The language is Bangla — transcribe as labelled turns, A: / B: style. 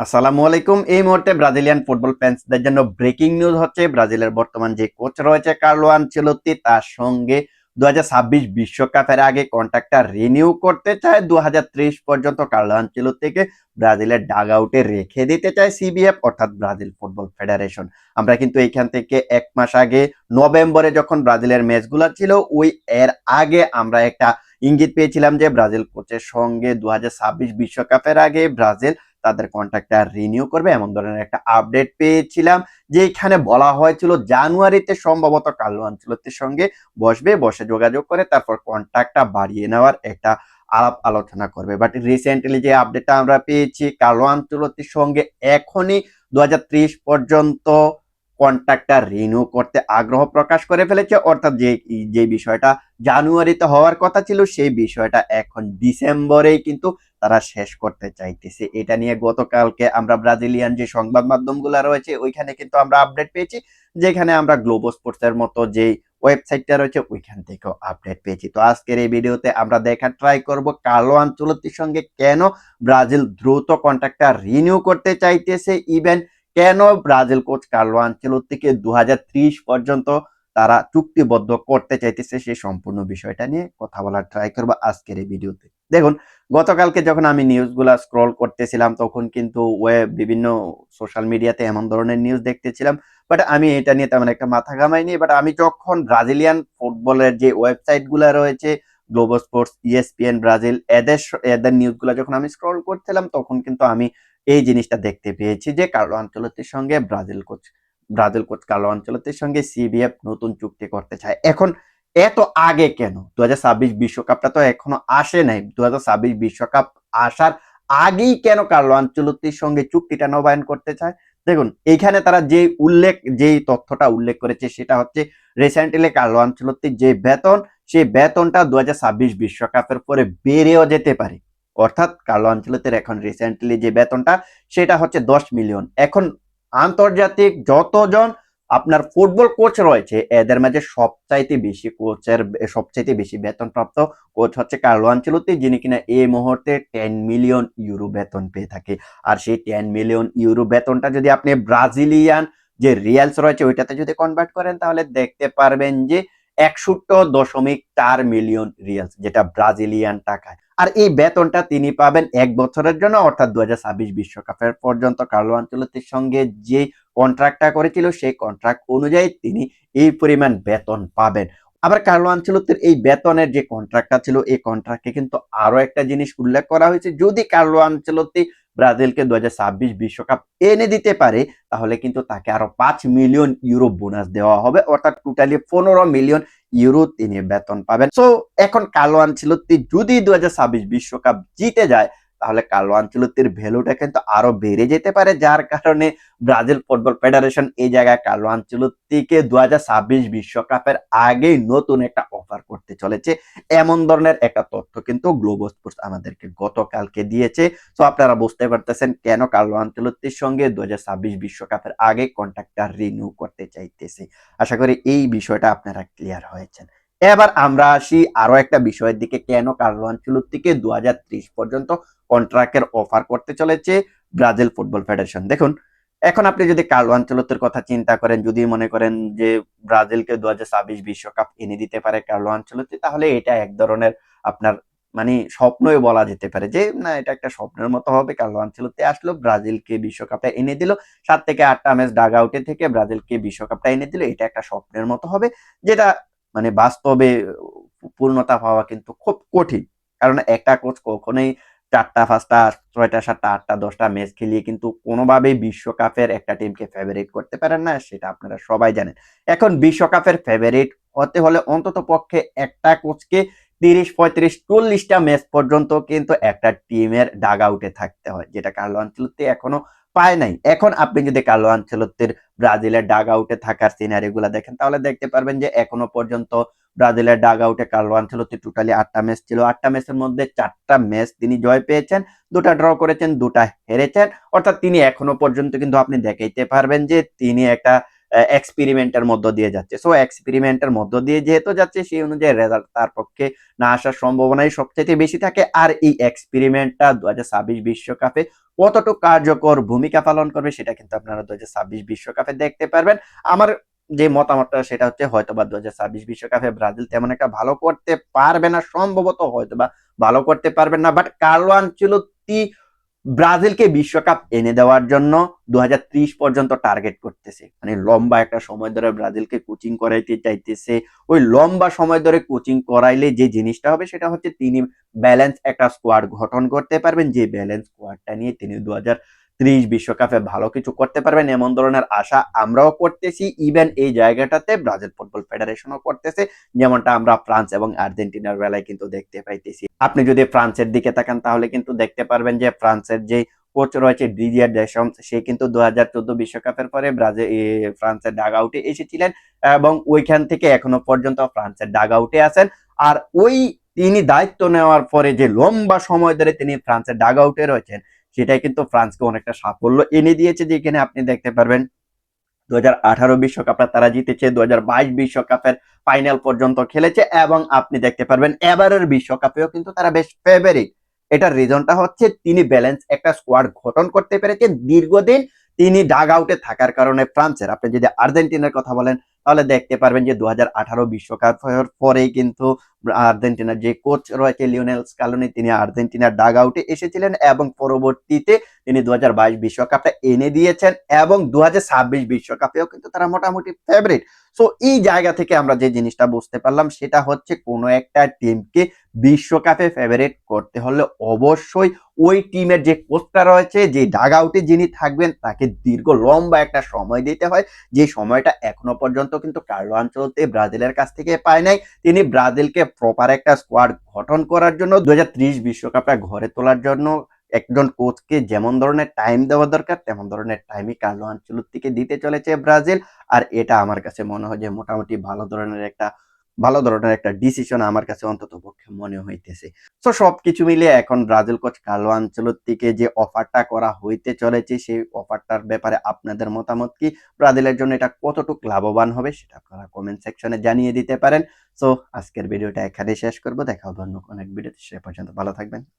A: আসসালামু আলাইকুম। এই মুহূর্তে ব্রাজিলিয়ান ফুটবল ফ্যান্সদের জন্য ব্রেকিং নিউজ হচ্ছে, ব্রাজিলের বর্তমান যে কোচ রয়েছে কার্লো আনচেলত্তি, তার সঙ্গে দু বিশ্বকাপের আগে কন্ট্রাক্টটা রিনিউ করতে চায়। দু হাজার ত্রিশ পর্যন্ত কার্লো আনচেলত্তিকে ব্রাজিলের ডাগ আউটে রেখে দিতে চায় সিবিএফ অর্থাৎ ব্রাজিল ফুটবল ফেডারেশন আমরা কিন্তু এইখান থেকে এক মাস আগে নভেম্বরে যখন ব্রাজিলের ম্যাচগুলো ছিল, ওই এর আগে আমরা একটা ইঙ্গিত পেয়েছিলাম যে ব্রাজিল কোচের সঙ্গে দু বিশ্বকাপের আগে ব্রাজিল তাদের কন্ট্রাক্টটা রিনিউ করবে। এমন ধরনের একটা আপডেট পেয়েছিলাম, যে এখানে বলা হয়েছিল জানুয়ারিতে সম্ভবত কার্লো আঞ্চলতির সঙ্গে বসবে, বসে যোগাযোগ করে, তারপর কন্ট্রাক্টটা বাড়িয়ে নেওয়ার একটা আলাপ আলোচনা করবে। বাট রিসেন্টলি যে আপডেটটা আমরা পেয়েছি কার্লো আঞ্চলতির সঙ্গে এখনই দু হাজার ত্রিশ পর্যন্ত কন্ট্রাক্টটা রিনিউ করতে আগ্রহ প্রকাশ করে ফেলেছে। অর্থাৎ যে যে বিষয়টা জানুয়ারিতে হওয়ার কথা ছিল, সেই বিষয়টা এখন ডিসেম্বরেই কিন্তু তারা শেষ করতে চাইতেছে। এটা নিয়ে গতকালকে আমরা ব্রাজিলিয়ান যে সংবাদ মাধ্যমগুলো রয়েছে, ওইখানে কিন্তু আমরা আপডেট পেয়েছি, যেখানে আমরা গ্লোবো স্পোর্টস এর মতো যে ওয়েবসাইটটা রয়েছে, ওইখান থেকেও আপডেট পেয়েছি। তো আজকের এই ভিডিওতে আমরা দেখার ট্রাই করব কালো আঞ্চলতির সঙ্গে কেন ব্রাজিল দ্রুত কন্ট্রাক্টটা রিনিউ করতে চাইতেছে ইভেন কেন ব্রাজিল কোচ কার্লো আনচেলত্তিকে দু পর্যন্ত তারা চুক্তিবদ্ধ করতে চাইতেছে সেই সম্পূর্ণ বিষয়টা নিয়ে কথা বলার ট্রাই করব আজকের এই ভিডিওতে। দেখুন, গতকালকে যখন আমি নিউজগুলা স্ক্রল করতেছিলাম, তখন কিন্তু ওয়েব বিভিন্ন সোশ্যাল মিডিয়াতে এমন ধরনের নিউজ দেখতেছিলাম বাট আমি এটা নিয়ে তেমন একটা মাথা ঘামাইনি বাট আমি যখন ব্রাজিলিয়ান ফুটবলের যে ওয়েবসাইটগুলা রয়েছে গ্লোবাল স্পোর্টস ইএসপিএন ব্রাজিল এদের এদের নিউজগুলো যখন আমি স্ক্রল করছিলাম, তখন কিন্তু আমি এই জিনিসটা দেখতে পেয়েছি যে কার্লো আঞ্চলতির সঙ্গে Brazil coach Brazil coach Carlo আঞ্চলতির সঙ্গে সিবিএফ নতুন চুক্তি করতে চায়। এখন এত আগে কেন? দু বিশ্বকাপটা তো এখনও আসে নাই। দু বিশ্বকাপ আসার আগেই কেন কার্লো আঞ্চলতির সঙ্গে চুক্তিটা নবায়ন করতে চায়? দেখুন, এইখানে তারা যে উল্লেখ, যেই তথ্যটা উল্লেখ করেছে সেটা হচ্ছে রিসেন্টলি কার্লো আঞ্চলতির যে বেতন, সেই বেতনটা দু বিশ্বকাপের পরে বেড়েও যেতে পারে। অর্থাৎ কার্লো আঞ্চলতের এখন রিসেন্টলি যে বেতনটা, সেটা হচ্ছে দশ মিলিয়ন। এখন আন্তর্জাতিক যতজন আপনার ফুটবল কোচ রয়েছে, এদের মাঝে সবচাইতে বেশি কোচের সবচাইতে বেশি বেতনপ্রাপ্ত কোচ হচ্ছে কার্লো আঞ্চলতি যিনি কিনা এই মুহূর্তে টেন মিলিয়ন ইউরো বেতন পেয়ে থাকে। আর সেই টেন মিলিয়ন ইউরো বেতনটা যদি আপনি ব্রাজিলিয়ান যে রিয়ালস রয়েছে, ওইটাতে যদি কনভার্ট করেন, তাহলে দেখতে পারবেন যে একষট্টি দশমিক চার মিলিয়ন রিয়ালস যেটা ব্রাজিলিয়ান টাকায়। আর এই বেতনটা তিনি পাবেন এক বছরের জন্য, অর্থাৎ দু বিশ্বকাপের পর্যন্ত কার্লো আঞ্চলতির সঙ্গে যে কন্ট্রাক্টটা করেছিল, সেই কন্ট্রাক্ট অনুযায়ী তিনি এই পরিমাণ বেতন পাবেন। আবার কার্লো আঞ্চলতির এই বেতনের যে কন্ট্রাক্টটা ছিল, এই কন্ট্রাক্টে কিন্তু আরও একটা জিনিস উল্লেখ করা হয়েছে। যদি কার্লো আঞ্চলতি ব্রাজিলকে দু বিশ্বকাপ এনে দিতে পারে, তাহলে কিন্তু তাকে আরও পাঁচ মিলিয়ন ইউরো বোনাস দেওয়া হবে। অর্থাৎ টোটালি পনেরো মিলিয়ন ইউরো তিনি বেতন পাবেন। সো এখন কালো আনচিলত্তি যদি দু বিশ্বকাপ জিতে যায় তাহলে কালো আঞ্চলতির ভ্যালুটা কিন্তু আরও বেড়ে যেতে পারে, যার কারণে ব্রাজিল ফুটবল ফেডারেশন এই জায়গায় কালো আঞ্চলতিকে দু ছাব্বিশ বিশ্বকাপের আগেই নতুন একটা অফার করতে চলেছে। এমন ধরনের একটা তথ্য কিন্তু গ্লোবো স্পোর্টস আমাদেরকে গতকালকে দিয়েছে। তো আপনারা বুঝতে পারতেছেন কেন কার্লো আঞ্চলতির সঙ্গে দু বিশ্বকাপের আগে কন্ট্রাক্টটা রিনিউ করতে চাইতেছে। আশা করি এই বিষয়টা আপনারা ক্লিয়ার হয়েছেন। এবার আমরা আসি আরও একটা বিষয়ের দিকে, কেন কার্লো থেকে দু হাজার ত্রিশ পর্যন্ত কন্ট্রাক্টের অফার করতে চলেছে ব্রাজিল ফুটবল ফেডারেশন। দেখুন, এখন আপনি যদি কার্লো আঞ্চলতের কথা চিন্তা করেন, যদি মনে করেন যে ব্রাজিলকে দু বিশ্বকাপ এনে দিতে পারে কার্লো আঞ্চলতি তাহলে এটা এক ধরনের আপনার মানে স্বপ্নই বলা যেতে পারে যে, না, এটা একটা স্বপ্নের মতো হবে। কার্লো আঞ্চলতি আসলো, ব্রাজিলকে বিশ্বকাপটা এনে দিল। সাত থেকে আটটা ম্যাচ ডাগ আউটে থেকে ব্রাজিলকে বিশ্বকাপটা এনে দিল। এটা একটা স্বপ্নের মতো হবে, যেটা মানে বাস্তবে পূর্ণতা পাওয়া কিন্তু খুব কঠিন। কারণ একটা কোচ কখনোই চারটা, পাঁচটা, ছয়টা, সাতটা, আটটা, দশটা ম্যাচ খেলিয়ে কিন্তু কোনোভাবেই বিশ্বকাপের একটা টিমকে ফেভারিট করতে পারেন না, সেটা আপনারা সবাই জানেন। এখন বিশ্বকাপের ফেভারিট হতে হলে অন্তত পক্ষে একটা কোচকে তিরিশ, পঁয়ত্রিশ, চল্লিশটা ম্যাচ পর্যন্ত কিন্তু একটা টিমের ডাগ আউটে থাকতে হয়, যেটা কার্লো আঞ্চলতে এখনও পায় নাই। এখন আপনি যদি কালো আঞ্চলত্বের ব্রাজিলের ডাগ আউটে থাকার সিনারি গুলা দেখেন, তাহলে দেখতে পারবেন যে এখনও পর্যন্ত ব্রাজিলের ডাগ আউটে কার্লো আঞ্চলতি টোটালি আটটা ম্যাচ ছিল। আটটা ম্যাচের মধ্যে চারটা ম্যাচ তিনি জয় পেয়েছেন, দুটা ড্র করেছেন, দুটা হেরেছেন। অর্থাৎ তিনি এখনও পর্যন্ত কিন্তু আপনি দেখাইতে পারবেন যে তিনি একটা এক্সপেরিমেন্টের মধ্য দিয়ে যাচ্ছে। সো এক্সপেরিমেন্টের মধ্য দিয়ে যেহেতু যাচ্ছে, সেই অনুযায়ী রেজাল্ট তার পক্ষে না আসার সম্ভাবনাই সবচেয়ে বেশি থাকে। আর এই এক্সপেরিমেন্টটা দু বিশ্বকাপে কতটুকু কার্যকর ভূমিকা পালন করবে, সেটা কিন্তু আপনারা দু হাজার ছাব্বিশ বিশ্বকাপে দেখতে পারবেন। আমার যে মতামতটা, সেটা হচ্ছে হয়তো বা দু হাজার ছাব্বিশ বিশ্বকাপে ব্রাজিল তেমন একটা ভালো করতে পারবে না, সম্ভবত হয়তো বা ভালো করতে পারবেন না। বাট কার্লো আনচেলত্তি ব্রাজিলকে বিশ্বকাপ এনে দেওয়ার জন্য দু হাজার ত্রিশ পর্যন্ত টার্গেট করতেছে। মানে লম্বা একটা সময় ধরে ব্রাজিলকে কোচিং করাইতে চাইতেছে। ওই লম্বা সময় ধরে কোচিং করাইলে যে জিনিসটা হবে সেটা হচ্ছে তিনি ব্যালেন্স একটা স্কোয়াড গঠন করতে পারবেন। যে ব্যালেন্স স্কোয়াডটা নিয়ে তিনি দু হাজার ত্রিশ বিশ্বকাপে ভালো কিছু করতে পারবেন এমন ধরনের আশা আমরাও করতেছি। ইভেন এই জায়গাটাতে ব্রাজিল ফুটবল ফেডারেশনও করতেছে, যেমনটা আমরা ফ্রান্স এবং আর্জেন্টিনার বেলায় কিন্তু দেখতে পাইতেছি। আপনি যদি ফ্রান্সের দিকে তাকান, তাহলে কিন্তু দেখতে পারবেন যে ফ্রান্সের যে কোচ রয়েছে ডিজিয়ার ডেশম সে কিন্তু দু হাজার চোদ্দ বিশ্বকাপের পরে ব্রাজিল ফ্রান্সের ডাগ আউটে এসেছিলেন এবং ওইখান থেকে এখনও পর্যন্ত ফ্রান্সের ডাগ আউটে আছেন। আর ওই তিনি দায়িত্ব নেওয়ার পরে যে লম্বা সময় ধরে তিনি ফ্রান্সের ডাগ আউটে রয়েছেন সেটাই কিন্তু ফ্রান্সকে অনেকটা সাফল্য এনে দিয়েছে যে এখানে আপনি দেখতে পারবেন দু হাজার আঠারো বিশ্বকাপে তারা জিতেছে, দু হাজার বাইশ বিশ্বকাপের ফাইনাল পর্যন্ত খেলেছে এবং আপনি দেখতে পারবেন এবারের বিশ্বকাপেও কিন্তু তারা বেশ ফেভারিট এটার রিজনটা হচ্ছে তিনি ব্যালেন্স একটা স্কোয়াড গঠন করতে পেরেছেন। দীর্ঘদিন তিনি ডাগ আউটে থাকার কারণে ফ্রান্সের, আপনি যদি আর্জেন্টিনার কথা বলেন, তাহলে দেখতে পারবেন যে দু হাজার আঠারো বিশ্বকাপ পরেই কিন্তু আর্জেন্টিনার যে কোচ রয়েছে, লিওনেল স্কালোনি, তিনি আর্জেন্টিনার ডাগ আউটে এসেছিলেন এবং পরবর্তীতে তিনি দু হাজার বাইশ বিশ্বকাপটা এনে দিয়েছেন এবং দু হাজার ছাব্বিশ বিশ্বকাপেও কিন্তু তারা মোটামুটি ফেভারিট সো এই জায়গা থেকে আমরা যে জিনিসটা বুঝতে পারলাম, সেটা হচ্ছে কোনো একটা টিমকে বিশ্বকাপে ফেভারিট করতে হলে অবশ্যই ওই টিমের যে কোচটা রয়েছে, যে ডাগ আউটে যিনি থাকবেন, তাকে দীর্ঘ, লম্বা একটা সময় দিতে হয়। যে সময়টা এখনও পর্যন্ত কিন্তু কার্লো আঞ্চলতে ব্রাজিলের কাছ থেকে পায় নাই। তিনি ব্রাজিলকে প্রপার একটা স্কোয়াড গঠন করার জন্য দু বিশ্বকাপটা ঘরে তোলার জন্য একজন কোচকে যেমন ধরনের টাইম দেওয়া দরকার, তেমন ধরনের টাইমই কার্লো আনচেলত্তিকে দিতে চলেছে ব্রাজিল। আর এটা আমার কাছে মনে হয় যে মোটামুটি ভালো ধরনের একটা ভালো ধরনের একটা ডিসিশন আমার কাছে অন্তত পক্ষে মনে হইতেছে। তো সবকিছু মিলিয়ে এখন ব্রাজিল কোচ কালো কার্লো থেকে যে অফারটা করা হইতে চলেছে, সেই অফারটার ব্যাপারে আপনাদের মতামত কি? ব্রাজিলের জন্য এটা কতটুকু লাভবান হবে সেটা আপনারা কমেন্ট সেকশনে জানিয়ে দিতে পারেন। সো আজকের ভিডিওটা এখানে শেষ করব। দেখা হবে অন্য কোনো এক ভিডিওতে। সে পর্যন্ত ভালো থাকবেন।